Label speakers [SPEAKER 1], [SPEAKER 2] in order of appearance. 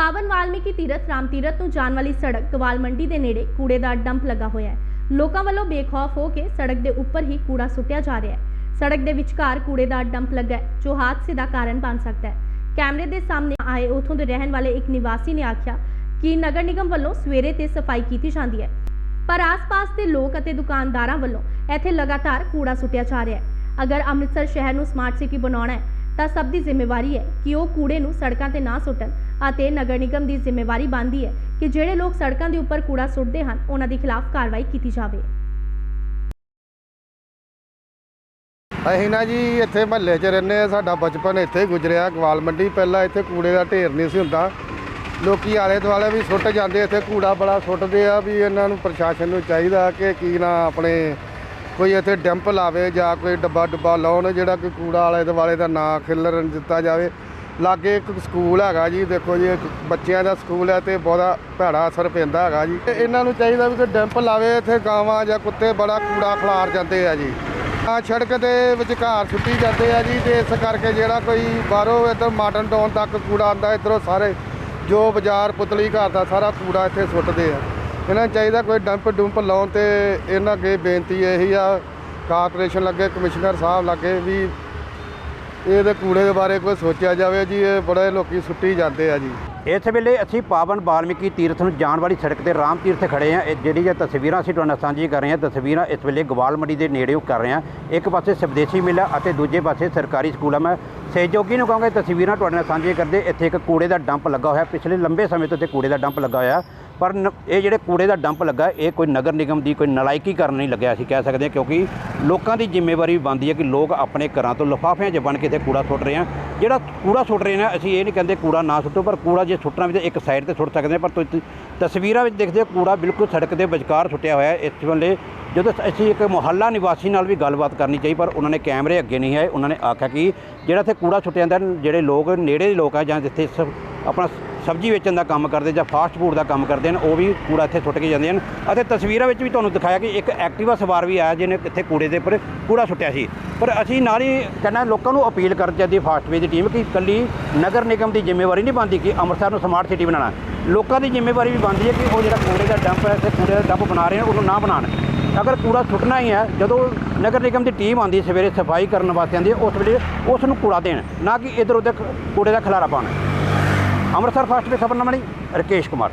[SPEAKER 1] ਪਾਵਨ ਵਾਲਮੀਕੀ ਤੀਰਥ ਰਾਮ ਤੀਰਥ ਨੂੰ ਜਾਣ ਵਾਲੀ ਸੜਕ ਗਵਾਲ ਮੰਡੀ ਦੇ ਨੇੜੇ ਕੂੜੇ ਦਾ ਡੰਪ ਲੱਗਾ ਹੋਇਆ ਹੈ। ਲੋਕਾਂ ਵੱਲੋਂ ਬੇਖੌਫ ਹੋ ਕੇ ਸੜਕ ਦੇ ਉੱਪਰ ਹੀ ਕੂੜਾ ਸੁੱਟਿਆ ਜਾ ਰਿਹਾ ਹੈ। ਸੜਕ ਦੇ ਵਿਚਕਾਰ ਕੂੜੇ ਦਾ ਡੰਪ ਲੱਗਾ ਹੈ, ਜੋ ਹਾਦਸੇ ਦਾ ਕਾਰਨ ਬਣ ਸਕਦਾ ਹੈ। ਕੈਮਰੇ ਦੇ ਸਾਹਮਣੇ ਆਏ ਉਥੋਂ ਦੇ ਰਹਿਣ ਵਾਲੇ ਇੱਕ ਨਿਵਾਸੀ ਨੇ ਆਖਿਆ ਕਿ ਨਗਰ ਨਿਗਮ ਵੱਲੋਂ ਸਵੇਰੇ ਤੇ ਸਫ਼ਾਈ ਕੀਤੀ ਜਾਂਦੀ ਹੈ। ਪਰ ਆਸ-ਪਾਸ ਦੇ ਲੋਕ ਅਤੇ ਦੁਕਾਨਦਾਰਾਂ ਵੱਲੋਂ ਇੱਥੇ ਲਗਾਤਾਰ ਕੂੜਾ ਸੁੱਟਿਆ ਜਾ ਰਿਹਾ ਹੈ। ਅਗਰ ਅੰਮ੍ਰਿਤਸਰ ਸ਼ਹਿਰ ਨੂੰ ਸਮਾਰਟ ਸਿਟੀ ਬਣਾਉਣਾ ਹੈ, ਤਾਂ ਸਭ ਦੀ ਜ਼ਿੰਮੇਵਾਰੀ ਹੈ ਕਿ ਉਹ ਕੂੜੇ ਨੂੰ ਸੜਕਾਂ ਤੇ ਨਾ ਸੁੱਟਣ। ਅਤੇ ਨਗਰ ਨਿਗਮ ਦੀ ਜ਼ਿੰਮੇਵਾਰੀ ਬਣਦੀ ਹੈ ਕਿ ਜਿਹੜੇ ਲੋਕ ਸੜਕਾਂ ਦੇ ਉੱਪਰ ਕੂੜਾ ਸੁੱਟਦੇ ਹਨ, ਉਹਨਾਂ ਦੇ ਖਿਲਾਫ ਕਾਰਵਾਈ ਕੀਤੀ ਜਾਵੇ।
[SPEAKER 2] ਅਸੀਂ ਨਾ ਜੀ ਇੱਥੇ ਮਹੱਲੇ 'ਚ ਰਹਿੰਦੇ ਆ ਸਾਡਾ ਬਚਪਨ ਇੱਥੇ ਹੀ ਗੁਜ਼ਰਿਆ। ਗਵਾਲ ਮੰਡੀ ਪਹਿਲਾਂ ਇੱਥੇ ਕੂੜੇ ਦਾ ਢੇਰ ਨਹੀਂ ਸੀ ਹੁੰਦਾ। ਲੋਕੀ ਆਲੇ ਦੁਆਲੇ ਵੀ ਸੁੱਟ ਜਾਂਦੇ, ਇੱਥੇ ਕੂੜਾ ਬੜਾ ਸੁੱਟਦੇ ਆ ਵੀ ਇਹਨਾਂ ਨੂੰ ਪ੍ਰਸ਼ਾਸਨ ਨੂੰ ਚਾਹੀਦਾ ਕਿ ਕੀ ਨਾ ਆਪਣੇ ਕੋਈ ਇੱਥੇ ਡੰਪ ਲਾਵੇ ਜਾਂ ਕੋਈ ਡੱਬਾ ਡੁੱਬਾ ਲਾਉਣ ਜਿਹੜਾ ਕਿ ਕੂੜਾ ਆਲੇ ਦੁਆਲੇ ਦਾ ਨਾ ਖਿਲਰਨ ਦਿੱਤਾ ਜਾਵੇ। ਲਾਗੇ ਇੱਕ ਸਕੂਲ ਹੈਗਾ ਜੀ, ਦੇਖੋ ਜੀ, ਇੱਕ ਬੱਚਿਆਂ ਦਾ ਸਕੂਲ ਹੈ ਤੇ ਬਹੁਤਾ ਭੈੜਾ ਅਸਰ ਪੈਂਦਾ ਹੈਗਾ ਜੀ। ਤੇ ਇਹਨਾਂ ਨੂੰ ਚਾਹੀਦਾ ਵੀ ਕੋਈ ਡੰਪ ਲਾਵੇ, ਇੱਥੇ ਗਾਵਾਂ ਜਾਂ ਕੁੱਤੇ ਬੜਾ ਕੂੜਾ ਖਲਾਰ ਜਾਂਦੇ ਆ ਜੀ। ਆ ਸੜਕ ਦੇ ਵਿਚਕਾਰ ਸੁੱਟੀ ਜਾਂਦੇ ਆ ਜੀ ਤੇ ਇਸ ਕਰਕੇ ਜਿਹੜਾ ਕੋਈ ਬਾਹਰੋਂ ਇੱਧਰ ਮਾਡਰਨ ਟਾਊਨ ਤੱਕ ਕੂੜਾ ਆਉਂਦਾ, ਇੱਧਰੋਂ ਸਾਰੇ ਜੋ ਬਾਜ਼ਾਰ, ਪੁਤਲੀ ਘਰ ਦਾ ਸਾਰਾ ਕੂੜਾ ਇੱਥੇ ਸੁੱਟਦੇ ਆ। ਇਹਨਾਂ ਨੂੰ ਚਾਹੀਦਾ ਕੋਈ ਡੰਪ ਡੁੰਪ ਲਾਉਣ ਤੇ ਇਹਨਾਂ ਅੱਗੇ ਬੇਨਤੀ ਇਹੀ ਆ, ਕਾਰਪੋਰੇਸ਼ਨ ਲੱਗੇ, ਕਮਿਸ਼ਨਰ ਸਾਹਿਬ ਲੱਗੇ ਵੀ ਇਹਦੇ ਕੂੜੇ ਦੇ ਬਾਰੇ ਕੋਈ ਸੋਚਿਆ ਜਾਵੇ ਜੀ, ਇਹ ਬੜੇ ਲੋਕੀ ਸੁੱਟੀ ਜਾਂਦੇ ਆ ਜੀ।
[SPEAKER 3] ਇਸ ਵੇਲੇ ਅਸੀਂ ਪਾਵਨ ਬਾਲਮੀਕੀ ਤੀਰਥ ਨੂੰ ਜਾਣ ਵਾਲੀ ਸੜਕ ਤੇ ਰਾਮ ਤੀਰਥ ਖੜੇ ਆ। ਇਹ ਜਿਹੜੀਆਂ ਤਸਵੀਰਾਂ ਅਸੀਂ ਤੁਹਾਨੂੰ ਸਾਂਝੀ ਕਰ ਰਹੇ ਹਾਂ, ਤਸਵੀਰਾਂ ਇਸ ਵੇਲੇ ਗਵਾਲ ਮੰਡੀ ਦੇ ਨੇੜਿਓਂ ਕਰ ਰਹੇ ਹਾਂ। ਇੱਕ ਪਾਸੇ ਸਵਦੇਸ਼ੀ ਮੇਲਾ ਅਤੇ ਦੂਜੇ ਪਾਸੇ ਸਰਕਾਰੀ ਸਕੂਲਾਂ ਮੈਂ ਸਹਿਯੋਗੀ ਨੂੰ ਕਹਾਂਗਾ ਤਸਵੀਰਾਂ ਤੁਹਾਡੇ ਨਾਲ ਸਾਂਝੀਆਂ ਕਰਦੇ। ਇੱਥੇ ਇੱਕ ਕੂੜੇ ਦਾ ਡੰਪ ਲੱਗਾ ਹੋਇਆ। ਪਿਛਲੇ ਲੰਬੇ ਸਮੇਂ ਤੋਂ ਇੱਥੇ ਕੂੜੇ ਦਾ ਡੰਪ ਲੱਗਾ ਹੋਇਆ। ਪਰ ਨ- ਇਹ ਜਿਹੜੇ ਕੂੜੇ ਦਾ ਡੰਪ ਲੱਗਾ, ਇਹ ਕੋਈ ਨਗਰ ਨਿਗਮ ਦੀ ਕੋਈ ਨਲਾਇਕੀ ਕਰਨ ਨਹੀਂ ਲੱਗਿਆ, ਅਸੀਂ ਕਹਿ ਸਕਦੇ ਹਾਂ, ਕਿਉਂਕਿ ਲੋਕਾਂ ਦੀ ਜ਼ਿੰਮੇਵਾਰੀ ਵੀ ਬਣਦੀ ਹੈ ਕਿ ਲੋਕ ਆਪਣੇ ਘਰਾਂ ਤੋਂ ਲਿਫਾਫਿਆਂ 'ਚ ਬਣ ਕੇ ਇੱਥੇ ਕੂੜਾ ਸੁੱਟ ਰਹੇ ਆ। ਜਿਹੜਾ ਕੂੜਾ ਸੁੱਟ ਰਹੇ ਨੇ, ਅਸੀਂ ਇਹ ਨਹੀਂ ਕਹਿੰਦੇ ਕੂੜਾ ਨਾ ਸੁੱਟੋ, ਪਰ ਕੂੜਾ ਜੇ ਸੁੱਟਣਾ ਵੀ ਤਾਂ ਇੱਕ ਸਾਈਡ ਤੇ ਸੁੱਟ ਸਕਦੇ ਹਾਂ ਪਰ ਤੁਸੀਂ ਤਸਵੀਰਾਂ ਵਿੱਚ ਦੇਖਦੇ ਹੋ, ਕੂੜਾ ਬਿਲਕੁਲ ਸੜਕ ਦੇ ਵਿਚਕਾਰ ਸੁੱਟਿਆ ਹੋਇਆ ਇਸ ਵੇਲੇ ਜਦੋਂ ਅਸੀਂ ਇੱਕ ਮੁਹੱਲਾ ਨਿਵਾਸੀ ਨਾਲ ਵੀ ਗੱਲਬਾਤ ਕਰਨੀ ਚਾਹੀ, ਪਰ ਉਹਨਾਂ ਨੇ ਕੈਮਰੇ ਅੱਗੇ ਨਹੀਂ ਆਏ। ਉਹਨਾਂ ਨੇ ਆਖਿਆ ਕਿ ਜਿਹੜਾ ਇੱਥੇ ਕੂੜਾ ਸੁੱਟਿਆ ਜਾਂਦਾ, ਜਿਹੜੇ ਲੋਕ, ਨੇੜੇ ਦੇ ਲੋਕ ਆ ਜਾਂ ਜਿੱਥੇ ਸ- ਆਪਣਾ ਸਬਜ਼ੀ ਵੇਚਣ ਦਾ ਕੰਮ ਕਰਦੇ ਜਾਂ ਫਾਸਟ ਫੂਡ ਦਾ ਕੰਮ ਕਰਦੇ ਹਨ, ਉਹ ਵੀ ਕੂੜਾ ਇੱਥੇ ਸੁੱਟ ਕੇ ਜਾਂਦੇ ਹਨ। ਅਤੇ ਤਸਵੀਰਾਂ ਵਿੱਚ ਵੀ ਤੁਹਾਨੂੰ ਦਿਖਾਇਆ ਕਿ ਇੱਕ ਐਕਟਿਵਾ ਸਵਾਰ ਵੀ ਆਇਆ ਜਿਹਨੇ ਇੱਥੇ ਕੂੜੇ ਦੇ ਉੱਪਰ ਕੂੜਾ ਸੁੱਟਿਆ ਸੀ। ਪਰ ਅਸੀਂ ਨਾਲ ਹੀ ਕਹਿੰਦਾ ਲੋਕਾਂ ਨੂੰ ਅਪੀਲ ਕਰਨ ਚਾਹੀਦੀ ਹੈ ਫਾਸਟਵੇ ਦੀ ਟੀਮ ਕਿ ਇਕੱਲੀ ਨਗਰ ਨਿਗਮ ਦੀ ਜ਼ਿੰਮੇਵਾਰੀ ਨਹੀਂ ਬਣਦੀ ਕਿ ਅੰਮ੍ਰਿਤਸਰ ਨੂੰ ਸਮਾਰਟ ਸਿਟੀ ਬਣਾਉਣਾ। ਲੋਕਾਂ ਦੀ ਜ਼ਿੰਮੇਵਾਰੀ ਵੀ ਬਣਦੀ ਹੈ ਕਿ ਉਹ ਜਿਹੜਾ ਕੂੜੇ ਦਾ ਡੰਪ ਹੈ, ਇੱਥੇ ਕੂੜੇ ਦਾ ਡੰਪ ਬਣਾ ਰਹੇ ਹਨ, ਉਹਨੂੰ ਨਾ ਬਣਾਉਣ। ਅਗਰ ਕੂੜਾ ਸੁੱਟਣਾ ਹੀ ਹੈ, ਜਦੋਂ ਨਗਰ ਨਿਗਮ ਦੀ ਟੀਮ ਆਉਂਦੀ ਸਵੇਰੇ ਸਫ਼ਾਈ ਕਰਨ ਵਾਸਤੇ ਆਉਂਦੀ ਹੈ, ਉਸ ਵੇਲੇ ਉਸ ਨੂੰ ਕੂੜਾ ਦੇਣ, ਨਾ ਕਿ ਇੱਧਰ ਉੱਧਰ ਕੂੜੇ ਦਾ ਖਿਲਾਰਾ ਪਾਉਣ। ਅੰਮ੍ਰਿਤਸਰ ਫਾਸਟ ਦੇ ਖਬਰਨਾਮਾ ਲਈ ਰਕੇਸ਼ ਕੁਮਾਰ।